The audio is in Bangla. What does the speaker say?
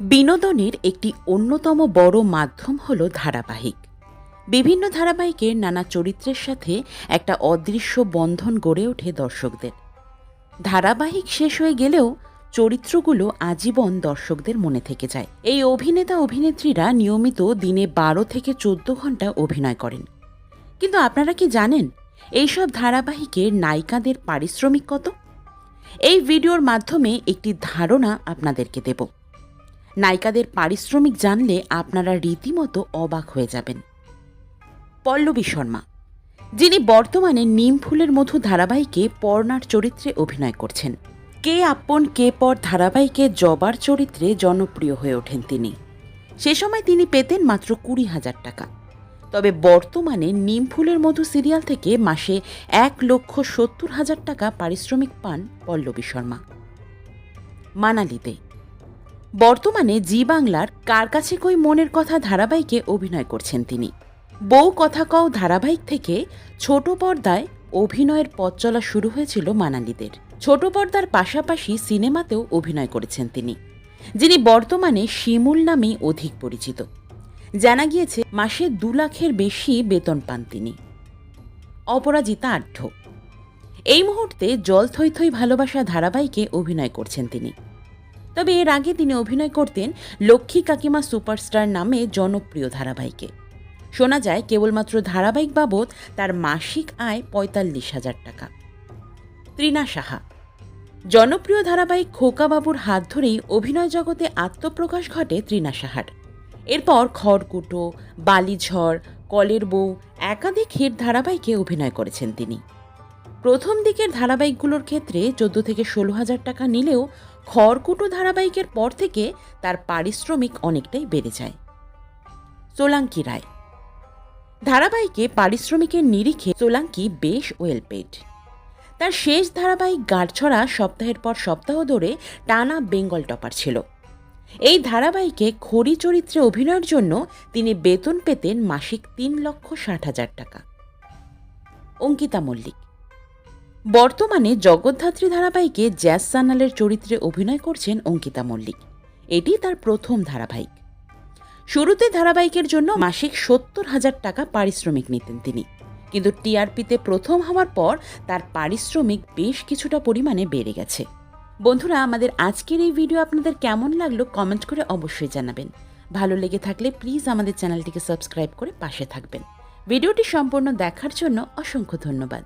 বিনোদনের একটি অন্যতম বড় মাধ্যম হল ধারাবাহিক। বিভিন্ন ধারাবাহিকের নানা চরিত্রের সাথে একটা অদৃশ্য বন্ধন গড়ে ওঠে দর্শকদের। ধারাবাহিক শেষ হয়ে গেলেও চরিত্রগুলো আজীবন দর্শকদের মনে থেকে যায়। এই অভিনেতা অভিনেত্রীরা নিয়মিত দিনে বারো থেকে চোদ্দ ঘণ্টা অভিনয় করেন। কিন্তু আপনারা কি জানেন, এইসব ধারাবাহিকের নায়িকাদের পারিশ্রমিক কত? এই ভিডিওর মাধ্যমে একটি ধারণা আপনাদেরকে দেব। নায়িকাদের পারিশ্রমিক জানলে আপনারা রীতিমতো অবাক হয়ে যাবেন। পল্লবী শর্মা, যিনি বর্তমানে নিম ফুলের মধু ধারাবাহিকে পর্ণার চরিত্রে অভিনয় করছেন। কে আপন, কে পর ধারাবাহিকে জবার চরিত্রে জনপ্রিয় হয়ে ওঠেন তিনি। সে সময় তিনি পেতেন মাত্র কুড়ি হাজার টাকা। তবে বর্তমানে নিম ফুলের মধু সিরিয়াল থেকে মাসে এক লক্ষ সত্তর হাজার টাকা পারিশ্রমিক পান পল্লবী শর্মা। মানালিতে বর্তমানে জি বাংলার কার কাছে কই মনের কথা ধারাবাহিকে অভিনয় করছেন তিনি? বউ কথা কও ধারাবাহিক থেকে ছোট পর্দায় অভিনয়ের পথ চলা শুরু হয়েছিল মানালিদের। ছোট পর্দার পাশাপাশি সিনেমাতেও অভিনয় করেছেন তিনি, যিনি বর্তমানে শিমুল নামেই অধিক পরিচিত। জানা গিয়েছে, মাসে দু লাখের বেশি বেতন পান তিনি। অপরাজিতা আঢ্য এই মুহূর্তে জল থই থই ভালোবাসা ধারাবাহিকে অভিনয় করছেন তিনি। তবে এর আগে তিনি অভিনয় করতেন লক্ষ্মী কাকিমা সুপারস্টার নামে জনপ্রিয় ধারাবাহিকে। শোনা যায়, কেবলমাত্র ধারাবাহিক বাবদ তার মাসিক আয় পঁয়তাল্লিশ হাজার টাকা। ত্রিনা সাহা। জনপ্রিয় ধারাবাহিক খোকাবাবুর হাত ধরেই অভিনয় জগতে আত্মপ্রকাশ ঘটে ত্রিনা সাহার। এরপর খড়কুটো, বালিঝড়, কলের বউ একাধিক হিট ধারাবাহিকে অভিনয় করেছেন তিনি। প্রথম দিকের ধারাবাহিকগুলোর ক্ষেত্রে চোদ্দ থেকে ষোলো হাজার টাকা নিলেও খড়কুটো ধারাবাহিকের পর থেকে তার পারিশ্রমিক অনেকটাই বেড়ে যায়। সোলাঙ্কি রায়। ধারাবাহিকে পারিশ্রমিকের নিরিখে সোলাঙ্কি বেশ ওয়েল পেড তার শেষ ধারাবাহিক গাঁটছড়া সপ্তাহের পর সপ্তাহ ধরে টানা বেঙ্গল টপার ছিল। এই ধারাবাহিকে খড়ি চরিত্রে অভিনয়ের জন্য তিনি বেতন পেতেন মাসিক তিন লক্ষ ষাট হাজার টাকা। অঙ্কিতা মল্লিক। বর্তমানে জগদ্ধাত্রী ধারাবাহিকে জ্যাজ সান্যালের চরিত্রে অভিনয় করছেন অঙ্কিতা মল্লিক। এটি তার প্রথম ধারাবাহিক। শুরুতে ধারাবাহিকের জন্য মাসিক সত্তর হাজার টাকা পারিশ্রমিক নিতেন তিনি। কিন্তু টিআরপিতে প্রথম হওয়ার পর তার পারিশ্রমিক বেশ কিছুটা পরিমাণে বেড়ে গেছে। বন্ধুরা, আমাদের আজকের এই ভিডিও আপনাদের কেমন লাগল কমেন্ট করে অবশ্যই জানাবেন। ভালো লেগে থাকলে প্লিজ আমাদের চ্যানেলটিকে সাবস্ক্রাইব করে পাশে থাকবেন। ভিডিওটি সম্পূর্ণ দেখার জন্য অসংখ্য ধন্যবাদ।